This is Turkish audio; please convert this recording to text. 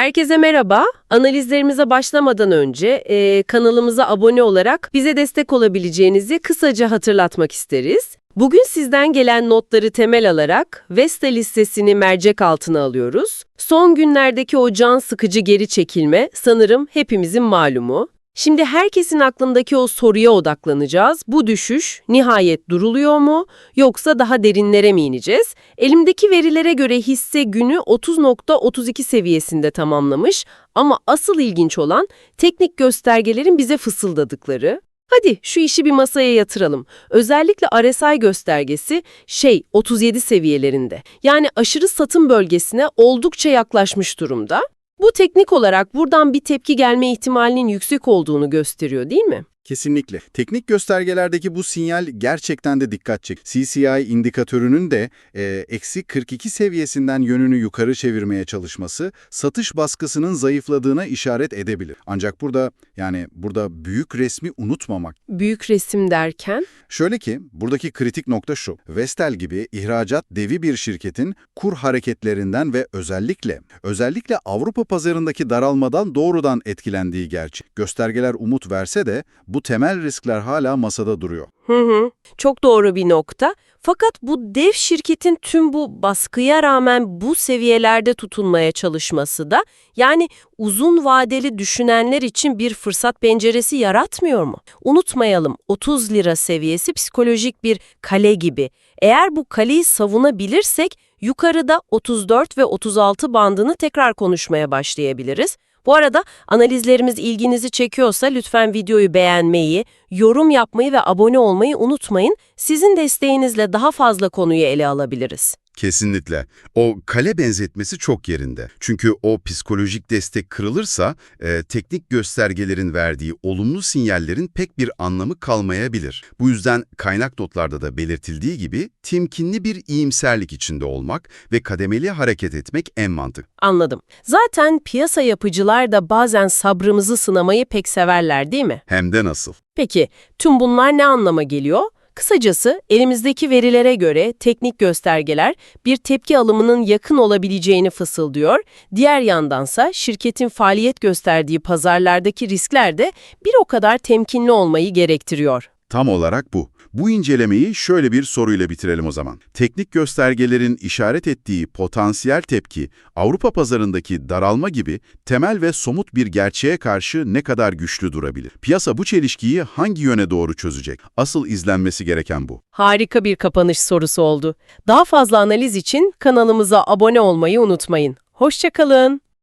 Herkese merhaba. Analizlerimize başlamadan önce e, kanalımıza abone olarak bize destek olabileceğinizi kısaca hatırlatmak isteriz. Bugün sizden gelen notları temel alarak Vesta listesini mercek altına alıyoruz. Son günlerdeki o can sıkıcı geri çekilme sanırım hepimizin malumu. Şimdi herkesin aklındaki o soruya odaklanacağız. Bu düşüş nihayet duruluyor mu yoksa daha derinlere mi ineceğiz? Elimdeki verilere göre hisse günü 30.32 seviyesinde tamamlamış ama asıl ilginç olan teknik göstergelerin bize fısıldadıkları. Hadi şu işi bir masaya yatıralım. Özellikle RSI göstergesi şey 37 seviyelerinde. Yani aşırı satım bölgesine oldukça yaklaşmış durumda. Bu teknik olarak buradan bir tepki gelme ihtimalinin yüksek olduğunu gösteriyor değil mi? Kesinlikle. Teknik göstergelerdeki bu sinyal gerçekten de dikkat çek. CCI indikatörünün de e, eksi 42 seviyesinden yönünü yukarı çevirmeye çalışması satış baskısının zayıfladığına işaret edebilir. Ancak burada yani burada büyük resmi unutmamak. Büyük resim derken Şöyle ki buradaki kritik nokta şu. Vestel gibi ihracat devi bir şirketin kur hareketlerinden ve özellikle özellikle Avrupa pazarındaki daralmadan doğrudan etkilendiği gerçek. Göstergeler umut verse de bu temel riskler hala masada duruyor. Hı hı. Çok doğru bir nokta. Fakat bu dev şirketin tüm bu baskıya rağmen bu seviyelerde tutunmaya çalışması da yani uzun vadeli düşünenler için bir fırsat penceresi yaratmıyor mu? Unutmayalım 30 lira seviyesi psikolojik bir kale gibi. Eğer bu kaleyi savunabilirsek yukarıda 34 ve 36 bandını tekrar konuşmaya başlayabiliriz. Bu arada analizlerimiz ilginizi çekiyorsa lütfen videoyu beğenmeyi, yorum yapmayı ve abone olmayı unutmayın. Sizin desteğinizle daha fazla konuyu ele alabiliriz. Kesinlikle. O kale benzetmesi çok yerinde. Çünkü o psikolojik destek kırılırsa e, teknik göstergelerin verdiği olumlu sinyallerin pek bir anlamı kalmayabilir. Bu yüzden kaynak notlarda da belirtildiği gibi temkinli bir iyimserlik içinde olmak ve kademeli hareket etmek en mantık. Anladım. Zaten piyasa yapıcılar da bazen sabrımızı sınamayı pek severler değil mi? Hem de nasıl? Peki tüm bunlar ne anlama geliyor? Kısacası elimizdeki verilere göre teknik göstergeler bir tepki alımının yakın olabileceğini fısıldıyor. Diğer yandansa şirketin faaliyet gösterdiği pazarlardaki riskler de bir o kadar temkinli olmayı gerektiriyor. Tam olarak bu. Bu incelemeyi şöyle bir soruyla bitirelim o zaman. Teknik göstergelerin işaret ettiği potansiyel tepki, Avrupa pazarındaki daralma gibi temel ve somut bir gerçeğe karşı ne kadar güçlü durabilir? Piyasa bu çelişkiyi hangi yöne doğru çözecek? Asıl izlenmesi gereken bu. Harika bir kapanış sorusu oldu. Daha fazla analiz için kanalımıza abone olmayı unutmayın. Hoşçakalın.